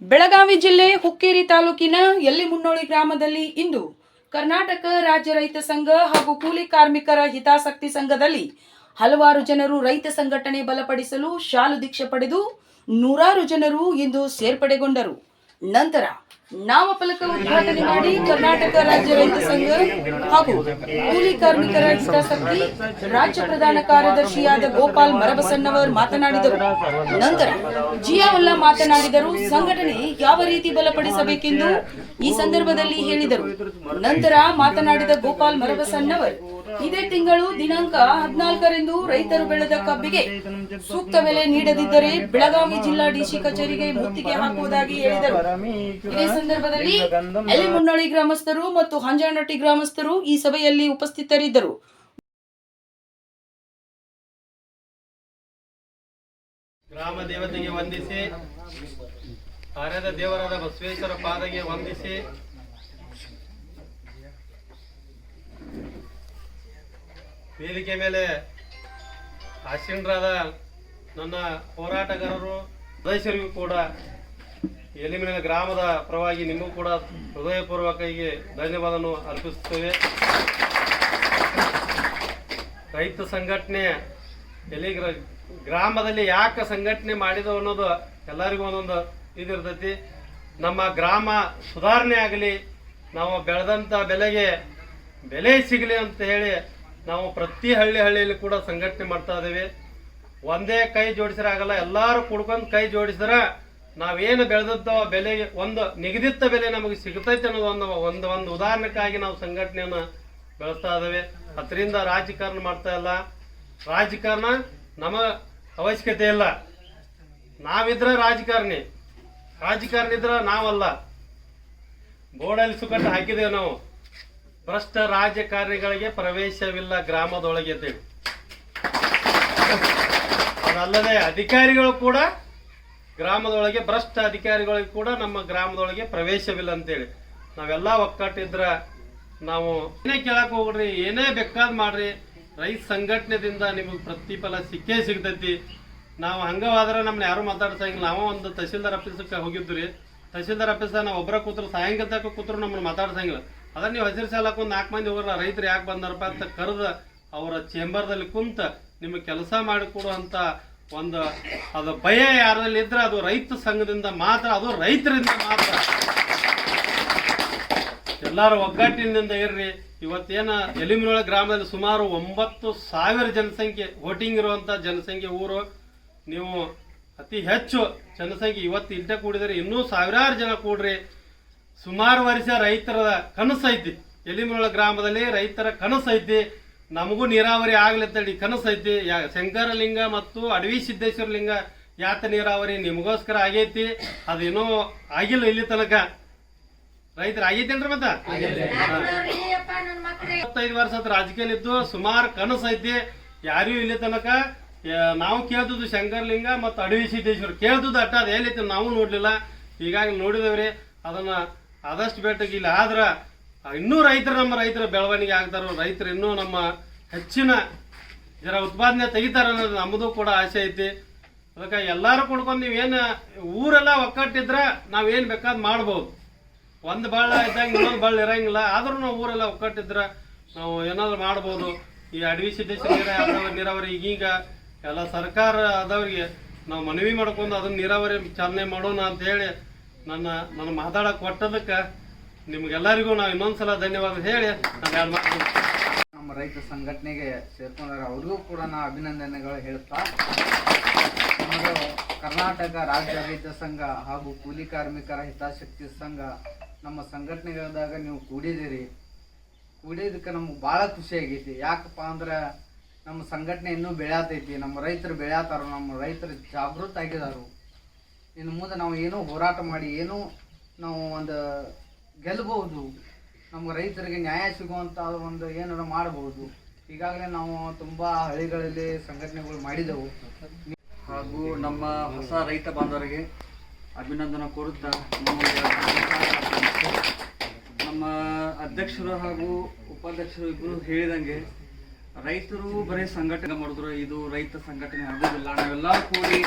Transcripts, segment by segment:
ಬೆಳಗಾವಿ ಜಿಲ್ಲೆ ಹುಕ್ಕೇರಿ ತಾಲೂಕಿನ ಯಲ್ಲಿಮುನ್ನೋಳಿ ಗ್ರಾಮದಲ್ಲಿ ಇಂದು ಕರ್ನಾಟಕ ರಾಜ್ಯ ರೈತ ಸಂಘ ಹಾಗೂ ಕೂಲಿ ಕಾರ್ಮಿಕರ ಹಿತಾಸಕ್ತಿ ಸಂಘದಲ್ಲಿ ಹಲವಾರು ಜನರು ರೈತ ಸಂಘಟನೆ ಬಲಪಡಿಸಲು ಶಾಲು ದೀಕ್ಷೆ ಪಡೆದು ನೂರಾರು ಜನರು ಇಂದು ಸೇರ್ಪಡೆಗೊಂಡರು. ನಂತರ ನಾಮಫಲಕ ಉದ್ಘಾಟನೆ ಮಾಡಿ ಕರ್ನಾಟಕ ರಾಜ್ಯ ರೈತ ಸಂಘ ಹಾಗೂ ಕೂಲಿ ಕಾರ್ಮಿಕರ ಹಿತಾಸಕ್ತಿ ರಾಜ್ಯ ಪ್ರಧಾನ ಕಾರ್ಯದರ್ಶಿಯಾದ ಗೋಪಾಲ್ ಮರಬಸಣ್ಣವರ್ ಮಾತನಾಡಿದರು. ನಂತರ ಜಿಯಾವುಲ್ಲಾ ಮಾತನಾಡಿದರು. ಸಂಘಟನೆ ಯಾವ ರೀತಿ ಬಲಪಡಿಸಬೇಕೆಂದು ಈ ಸಂದರ್ಭದಲ್ಲಿ ಹೇಳಿದರು. ನಂತರ ಮಾತನಾಡಿದ ಗೋಪಾಲ್ ಮರಬಸಣ್ಣವರ್ ಇದೇ ತಿಂಗಳು ದಿನಾಂಕ ಹದಿನಾಲ್ಕರಂದು ರೈತರು ಬೆಳೆದ ಕಬ್ಬಿಗೆ ಸೂಕ್ತ ಬೆಲೆ ನೀಡದಿದ್ದರೆ ಬೆಳಗಾವಿ ಜಿಲ್ಲಾ ಡಿಸಿ ಕಚೇರಿಗೆ ಮುತ್ತಿಗೆ ಹಾಕುವುದಾಗಿ ಹೇಳಿದರು. ಇದೇ ಸಂದರ್ಭದಲ್ಲಿ ಎಲೆಮುನ್ನಳ್ಳಿ ಗ್ರಾಮಸ್ಥರು ಮತ್ತು ಹಂಜಾನಟ್ಟಿ ಗ್ರಾಮಸ್ಥರು ಈ ಸಭೆಯಲ್ಲಿ ಉಪಸ್ಥಿತರಿದ್ದರು. ಗ್ರಾಮ ದೇವತೆಗೆ ವಂದಿಸಿ ಕಾರ್ಯದ ದೇವರಾದ ಬಸವೇಶ್ವರ ಪಾದಗೆ ವಂದಿಸಿ ವೇದಿಕೆ ಮೇಲೆ ಆಸೀನರಾದ ನನ್ನ ಹೋರಾಟಗಾರರು ಸದಸ್ಯರಿಗೂ ಕೂಡ ಎಲಿಮಿನ ಗ್ರಾಮದ ಪರವಾಗಿ ನಿಮಗೂ ಕೂಡ ಹೃದಯಪೂರ್ವಕವಾಗಿ ಧನ್ಯವಾದವನ್ನು ಅರ್ಪಿಸುತ್ತೇವೆ. ರೈತ ಸಂಘಟನೆ ಎಲ್ಲಿ ಗ್ರ- ಗ್ರಾಮದಲ್ಲಿ ಯಾಕೆ ಸಂಘಟನೆ ಮಾಡಿದವು ಅನ್ನೋದು ಎಲ್ಲರಿಗೂ ಒಂದೊಂದು ಇದಿರ್ತೈತಿ ನಮ್ಮ ಗ್ರಾಮ ಸುಧಾರಣೆ ಆಗಲಿ, ನಾವು ಬೆಳೆದಂಥ ಬೆಲೆಗೆ ಬೆಲೆ ಸಿಗಲಿ ಅಂತ ಹೇಳಿ ನಾವು ಪ್ರತಿ ಹಳ್ಳಿ ಹಳ್ಳಿಯಲ್ಲಿ ಕೂಡ ಸಂಘಟನೆ ಮಾಡ್ತಾ ಇದ್ದೇವೆ. ಒಂದೇ ಕೈ ಜೋಡಿಸಿದ್ರೆ ಆಗಲ್ಲ, ಎಲ್ಲರೂ ಕುಡ್ಕೊಂಡು ಕೈ ಜೋಡಿಸಿದ್ರೆ ನಾವೇನು ಬೆಳೆದದ್ದು ಬೆಲೆಗೆ ಒಂದು ನಿಗದಿತ ಬೆಲೆ ನಮಗೆ ಸಿಗ್ತೈತೆ ಅನ್ನೋದು ಒಂದು ಒಂದು ಒಂದು ಉದಾಹರಣೆಗಾಗಿ ನಾವು ಸಂಘಟನೆಯನ್ನು ಬೆಳೆಸ್ತಾ ಇದ್ದೇವೆ. ಅದರಿಂದ ರಾಜಕಾರಣ ಮಾಡ್ತಾ ಇಲ್ಲ. ರಾಜಕಾರಣ ನಮ್ಮ ಅವಶ್ಯಕತೆ ಇಲ್ಲ. ನಾವಿದ್ರೆ ರಾಜಕಾರಣಿ. ರಾಜಕಾರಣಿ ಇದ್ರೆ ನಾವಲ್ಲ. ಬೋರ್ಡಲ್ಲಿ ಸುಕಟ್ಟು ಹಾಕಿದ್ದೇವೆ ನಾವು. ಭ್ರಷ್ಟ ರಾಜಕಾರಣಿಗಳಿಗೆ ಪ್ರವೇಶವಿಲ್ಲ ಗ್ರಾಮದೊಳಗೆ ಅಂತೇಳಿ ಅದಲ್ಲದೆ ಅಧಿಕಾರಿಗಳು ಕೂಡ ಗ್ರಾಮದೊಳಗೆ, ಭ್ರಷ್ಟ ಅಧಿಕಾರಿಗಳಿಗೆ ಕೂಡ ನಮ್ಮ ಗ್ರಾಮದೊಳಗೆ ಪ್ರವೇಶವಿಲ್ಲ ಅಂತೇಳಿ ನಾವೆಲ್ಲ ಒಕ್ಕಟ್ಟಿದ್ರ ನಾವು ಏನೇ ಕೇಳಕ್ ಹೋಗ್ರಿ, ಏನೇ ಬೇಕಾದ್ ಮಾಡ್ರಿ. ರೈತ ಸಂಘಟನೆದಿಂದ ನಿಮಗೆ ಪ್ರತಿಫಲ ಸಿಕ್ಕೇ ಸಿಗ್ತೈತಿ. ನಾವು ಹಂಗವಾದ್ರೆ ನಮ್ನ ಯಾರು ಮಾತಾಡ್ಸಂಗಿಲ್ಲ. ನಾವು ಒಂದು ತಹಸೀಲ್ದಾರ್ ಆಫೀಸಕ್ಕೆ ಹೋಗಿದ್ರಿ ರೀ. ತಹಸೀಲ್ದಾರ್ ಆಫೀಸರ್ ನಾವು ಒಬ್ಬರ ಕೂತ್ರು ಸಾಯಂಕಾಲ ಕೂತ್ರು ನಮ್ಮನ್ನ ಮಾತಾಡ್ಸಂಗಿಲ್ಲ. ಅದನ್ನ ನೀವು ಹಸಿರು ಸಾಲಕ್ಕೆ ಒಂದು ನಾಲ್ಕು ಮಂದಿ ಹೋಗ್ರ, ರೈತರು ಯಾಕೆ ಬಂದಾರಪ್ಪ ಅಂತ ಕರೆದು ಅವರ ಚೇಂಬರ್ದಲ್ಲಿ ಕುಂತ ನಿಮಗೆ ಕೆಲಸ ಮಾಡಿಕೊಡುವಂತ ಒಂದು, ಅದು ಭಯ ಯಾರಲ್ಲಿ ಇದ್ರೆ ಅದು ರೈತ ಸಂಘದಿಂದ ಮಾತ್ರ, ಅದು ರೈತರಿಂದ ಮಾತ್ರ. ಎಲ್ಲರೂ ಒಗ್ಗಟ್ಟಿನಿಂದ ಇರ್ರಿ. ಇವತ್ತೇನ ಎಲಿಮಿನೊಳ ಗ್ರಾಮದಲ್ಲಿ ಸುಮಾರು ಒಂಬತ್ತು ಸಾವಿರ ಜನಸಂಖ್ಯೆ ವೋಟಿಂಗ್ ಇರುವಂತ ಜನಸಂಖ್ಯೆ ಊರು. ನೀವು ಅತಿ ಹೆಚ್ಚು ಜನಸಂಖ್ಯೆ ಇವತ್ತು ಇಲ್ಲೇ ಕೂಡಿದರೆ ಇನ್ನೂ ಸಾವಿರಾರು ಜನ ಕೂಡ್ರಿ. ಸುಮಾರು ವರ್ಷ ರೈತರ ಕನಸು ಐತಿ. ಎಲಿಮಿನೊಳ ಗ್ರಾಮದಲ್ಲಿ ರೈತರ ಕನಸು ಐತಿ. ನಮಗೂ ನೀರಾವರಿ ಆಗ್ಲತ್ತಡಿ ಕನಸು ಐತಿ. ಯಾ ಶಂಕರಲಿಂಗ ಮತ್ತು ಅಡವಿ ಸಿದ್ದೇಶ್ವರ ಲಿಂಗ ಯಾತ ನೀರಾವರಿ ನಿಮಗೋಸ್ಕರ ಆಗೈತಿ. ಅದೇನೋ ಆಗಿಲ್ಲ ಇಲ್ಲಿ ತನಕ. ರೈತರ ಆಗೈತೇನ್ರಿ ಮತ್ತ? ಇಪ್ಪತ್ತೈದು ವರ್ಷ ರಾಜಕೀಯ ಇದ್ದು ಸುಮಾರು ಕನಸು ಐತಿ. ಯಾರಿಗೂ ಇಲ್ಲಿ ತನಕ. ನಾವು ಕೇಳ್ದುದು ಶಂಕರಲಿಂಗ ಮತ್ತು ಅಡವಿ ಸಿದ್ದೇಶ್ವರ. ಕೇಳ್ದುದು ಅಟ್ಟ ಅದು ಎಲ್ಲೈತಿ ನಾವು ನೋಡ್ಲಿಲ್ಲ. ಹೀಗಾಗಿ ನೋಡಿದವ್ರಿ. ಅದನ್ನ ಆದಷ್ಟು ಬೇಟಗೆ ಇಲ್ಲ ಆದ್ರ ಇನ್ನೂ ರೈತರು ನಮ್ಮ ರೈತರ ಬೆಳವಣಿಗೆ ಆಗ್ತಾರೋ, ರೈತರು ಇನ್ನೂ ನಮ್ಮ ಹೆಚ್ಚಿನ ಜರ ಉತ್ಪಾದನೆ ತೆಗಿತಾರ ಅನ್ನೋದು ನಮ್ಮದು ಕೂಡ ಆಸೆ ಐತಿ. ಅದಕ್ಕೆ ಎಲ್ಲಾರು ಕುಡ್ಕೊಂಡು ನೀವೇನು ಊರೆಲ್ಲ ಒಕ್ಕಟ್ಟಿದ್ರ ನಾವೇನು ಬೇಕಾದ್ ಮಾಡ್ಬೋದು. ಒಂದು ಬಳ್ಳ ಇದ್ದಂಗೆ ಇನ್ನೊಂದು ಬಳ್ಳ ಇರಂಗಿಲ್ಲ, ಆದರೂ ನಾವು ಊರೆಲ್ಲ ಒಕ್ಕಟ್ಟಿದ್ರೆ ನಾವು ಏನಾದ್ರು ಮಾಡ್ಬೋದು. ಈ ಅಡವಿ ಸಿದ್ದೇಶ್ವರ ನೀರಾವರಿ, ಈಗೀಗ ಎಲ್ಲ ಸರ್ಕಾರ ಆದವ್ರಿಗೆ ನಾವು ಮನವಿ ಮಾಡ್ಕೊಂಡು ಅದನ್ನ ನೀರಾವರಿ ಚಾಲನೆ ಮಾಡೋಣ ಅಂತ ಹೇಳಿ ನನ್ನ ನನ್ನ ಮಾತಾಡಕ್ಕೆ ಕೊಟ್ಟದಕ್ಕೆ ನಿಮ್ಗೆಲ್ಲರಿಗೂ ನಾವು ಇನ್ನೊಂದ್ಸಲ ಧನ್ಯವಾದ ಹೇಳಿ ನಮ್ಮ ರೈತ ಸಂಘಟನೆಗೆ ಸೇರ್ಕೊಂಡಾರ ಅವ್ರಿಗೂ ಕೂಡ ನಾ ಅಭಿನಂದನೆಗಳು ಹೇಳ್ತಾ ನಮ್ಮದು ಕರ್ನಾಟಕ ರಾಜ್ಯ ರೈತ ಸಂಘ ಹಾಗೂ ಕೂಲಿ ಕಾರ್ಮಿಕರ ಹಿತಾಸಕ್ತಿ ಸಂಘ ನಮ್ಮ ಸಂಘಟನೆಗಳದಾಗ ನೀವು ಕೂಡಿದಿರಿ ಕೂಡಿದಕ್ಕೆ ನಮ್ಗೆ ಭಾಳ ಖುಷಿ ಆಗೈತಿ. ಯಾಕಪ್ಪ ಅಂದ್ರೆ ನಮ್ಮ ಸಂಘಟನೆ ಇನ್ನೂ ಬೆಳೆಯತೈತಿ. ನಮ್ಮ ರೈತರು ಬೆಳೆಯತಾರ. ನಮ್ಮ ರೈತರು ಜಾಗೃತ ಆಗಿದಾರು. ಇನ್ನು ಮುಂದೆ ನಾವು ಏನೋ ಹೋರಾಟ ಮಾಡಿ, ಏನೋ ನಾವು ಒಂದು ಗೆಲ್ಲಬಹುದು, ನಮ್ಮ ರೈತರಿಗೆ ನ್ಯಾಯ ಸಿಗುವಂಥ ಒಂದು ಏನಾರ ಮಾಡಬಹುದು. ಈಗಾಗಲೇ ನಾವು ತುಂಬ ಹಳ್ಳಿಗಳಲ್ಲಿ ಸಂಘಟನೆಗಳು ಮಾಡಿದೆವು. ಹಾಗೂ ನಮ್ಮ ಹೊಸ ರೈತ ಬಾಂಧವರಿಗೆ ಅಭಿನಂದನೆ ಕೋರುತ್ತಾ ನಮ್ಮ ಅಧ್ಯಕ್ಷರು ಹಾಗೂ ಉಪಾಧ್ಯಕ್ಷರು ಇಬ್ಬರು ಹೇಳಿದಂಗೆ ರೈತರು ಬರೀ ಸಂಘಟನೆ ಮಾಡಿದ್ರು, ಇದು ರೈತ ಸಂಘಟನೆ ಆಗೋದಿಲ್ಲ ನಾವೆಲ್ಲ ಕೂಡಿ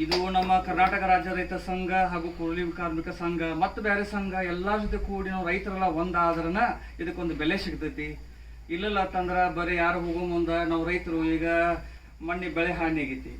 ಇದು ನಮ್ಮ ಕರ್ನಾಟಕ ರಾಜ್ಯ ರೈತ ಸಂಘ ಹಾಗೂ ಕೂಲಿ ಕಾರ್ಮಿಕ ಸಂಘ ಮತ್ತು ಬೇರೆ ಸಂಘ ಎಲ್ಲ ಜೊತೆ ಕೂಡಿ ನಾವು ರೈತರೆಲ್ಲ ಒಂದಾದ್ರನ ಇದಕ್ಕೊಂದು ಬೆಲೆ ಸಿಗ್ತೈತಿ. ಇಲ್ಲಲ್ಲ ಅಂತಂದ್ರ ಬರೀ ಯಾರು ಹೋಗೋ ಮುಂದೆ ನಾವು ರೈತರು ಈಗ ಮಣ್ಣಿ ಬೆಳೆ ಹಾನಿ ಆಗೈತಿ.